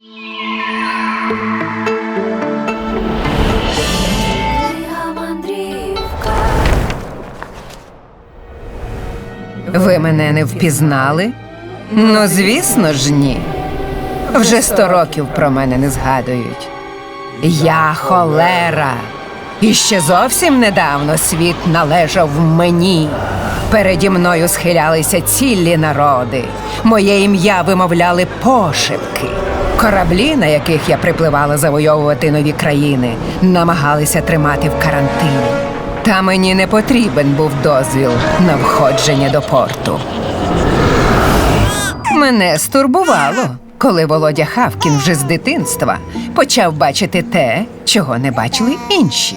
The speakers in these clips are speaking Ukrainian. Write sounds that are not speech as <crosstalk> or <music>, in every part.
Ви мене не впізнали? Ну, звісно ж, ні. Вже сто років про мене не згадують. Я холера. І ще зовсім недавно світ належав мені. Переді мною схилялися цілі народи. Моє ім'я вимовляли пошепки. Кораблі, на яких я припливала завойовувати нові країни, намагалися тримати в карантині. Та мені не потрібен був дозвіл на входження до порту. Мене стурбувало, коли Володя Хавкін вже з дитинства почав бачити те, чого не бачили інші.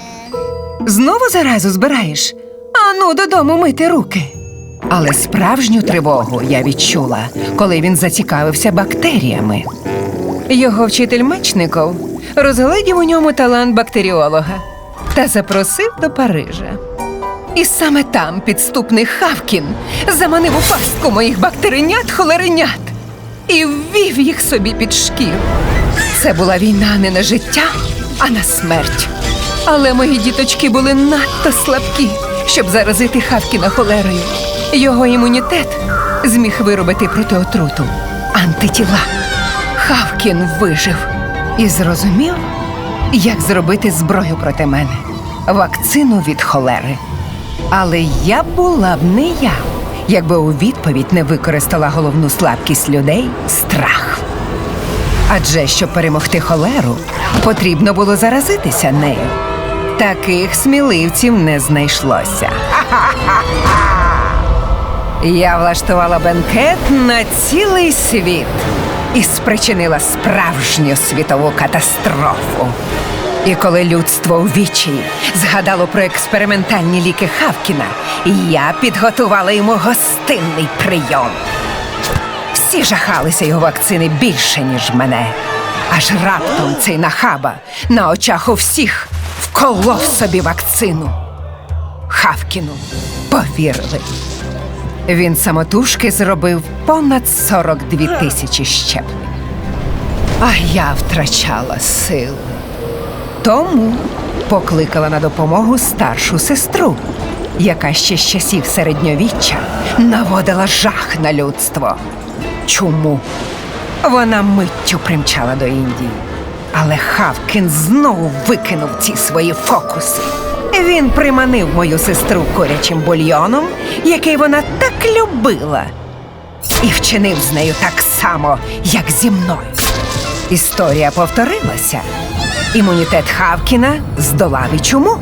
Знову заразу збираєш? Ану, додому мити руки. Але справжню тривогу я відчула, коли він зацікавився бактеріями. Його вчитель Мечников розгледів у ньому талант бактеріолога та запросив до Парижа. І саме там підступний Хавкін заманив у пастку моїх бактеринят холеринят і ввів їх собі під шкіру. Це була війна не на життя, а на смерть. Але мої діточки були надто слабкі, щоб заразити Хавкіна холерою. Його імунітет зміг виробити проти отруту антитіла. Хавкін вижив і зрозумів, як зробити зброю проти мене вакцину від холери. Але я була б не я, якби у відповідь не використала головну слабкість людей страх. Адже щоб перемогти холеру, потрібно було заразитися нею. Таких сміливців не знайшлося. <laughs> Я влаштувала бенкет на цілий світ і спричинила справжню світову катастрофу. І коли людство у вічі згадало про експериментальні ліки Хавкіна, я підготувала йому гостинний прийом. Всі жахалися його вакцини більше, ніж мене. Аж раптом цей нахаба на очах у всіх вколов собі вакцину. Хавкіну повірили. Він самотужки зробив понад 42 тисячі щеплень. А я втрачала сили. Тому покликала на допомогу старшу сестру, яка ще з часів середньовіччя наводила жах на людство. Чому? Вона миттю примчала до Індії. Але Хавкін знову викинув ці свої фокуси. Він приманив мою сестру курячим бульйоном, який вона так любила, і вчинив з нею так само, як зі мною. Історія повторилася. Імунітет Хавкіна здолав і чому.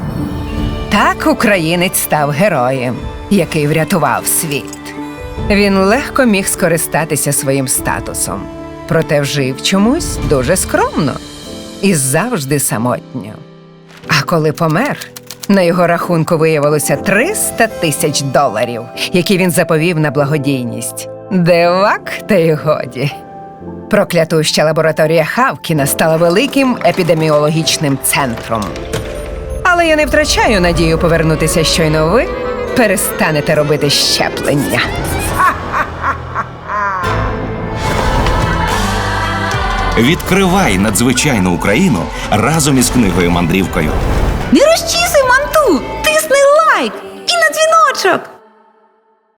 Так українець став героєм, який врятував світ. Він легко міг скористатися своїм статусом, проте вжив чомусь дуже скромно і завжди самотньо. А коли помер, на його рахунку виявилося 300 тисяч доларів, які він заповів на благодійність. Дивак, та й годі. Проклятуща лабораторія Хавкіна стала великим епідеміологічним центром. Але я не втрачаю надію повернутися щойно ви перестанете робити щеплення. Відкривай надзвичайну Україну разом із книгою мандрівкою. Не розчісуй манту! Тисни лайк і на дзвіночок!